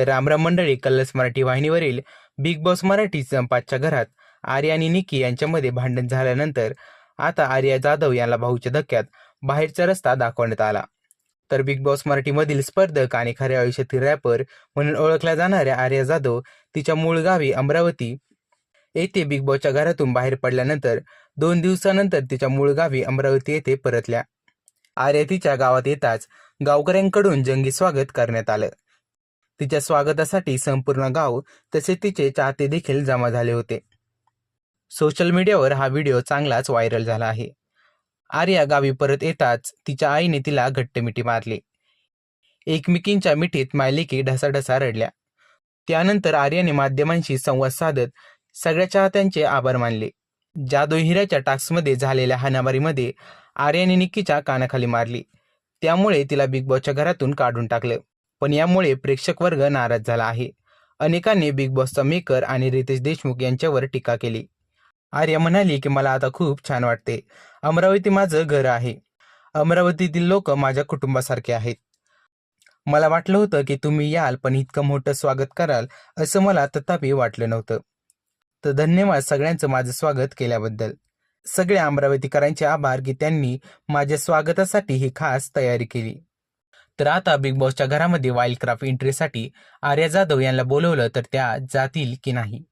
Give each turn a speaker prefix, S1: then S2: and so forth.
S1: तर रामराम मंडळी कलर्स मराठी वाहिनीवरील बिग बॉस मराठी संपाच्या घरात आर्या आणि निकी यांच्यामध्ये भांडण झाल्यानंतर आता आर्या जाधव यांना भाऊच्या धक्क्यात बाहेरचा रस्ता दाखवण्यात आला. तर बिग बॉस मराठीमधील स्पर्धक आणि खऱ्या आयुष्यातील रॅपर म्हणून ओळखल्या जाणाऱ्या आर्या जाधव तिच्या मूळ गावी अमरावती येथे बिग बॉसच्या घरातून बाहेर पडल्यानंतर दोन दिवसानंतर तिच्या मूळ गावी अमरावती येथे परतल्या. आर्या तिच्या गावात येताच गावकऱ्यांकडून जंगी स्वागत करण्यात आलं. तिच्या स्वागतासाठी संपूर्ण गाव तसे तिचे चाहते देखील जमा झाले होते. सोशल मीडियावर हा व्हिडिओ चांगलाच व्हायरल झाला आहे. आर्या गावी परत येताच तिच्या आईने तिला घट्ट मिठी मारली. एकमेकींच्या मिठीत मायलिकी ढसाढसा रडल्या. त्यानंतर आर्याने माध्यमांशी संवाद साधत सगळ्या चाहत्यांचे आभार मानले. जादू हिऱ्याच्या टास्कमध्ये झालेल्या हाणामारीमध्ये आर्याने निक्कीच्या कानाखाली मारली. त्यामुळे तिला बिग बॉसच्या घरातून काढून टाकलं. पण यामुळे प्रेक्षक वर्ग नाराज झाला आहे. अनेकांनी बिग बॉसचा मेकर आणि रितेश देशमुख यांच्यावर टीका केली. आर्या म्हणाली की मला आता खूप छान वाटते. अमरावती माझं घर आहे. अमरावतीतील लोक माझ्या कुटुंबासारखे आहेत. मला वाटलं होतं की तुम्ही याल पण इतकं मोठं स्वागत कराल असं मला तथापि वाटलं नव्हतं. तर धन्यवाद सगळ्यांचं माझं स्वागत केल्याबद्दल. सगळ्या अमरावतीकरांचे आभार की त्यांनी माझ्या स्वागतासाठी ही खास तयारी केली. तर आता बिग बॉसच्या घरामध्ये वाईल्ड क्राफ्ट एंट्रीसाठी आर्या जाधव यांना बोलवलं तर त्या जातील की नाही?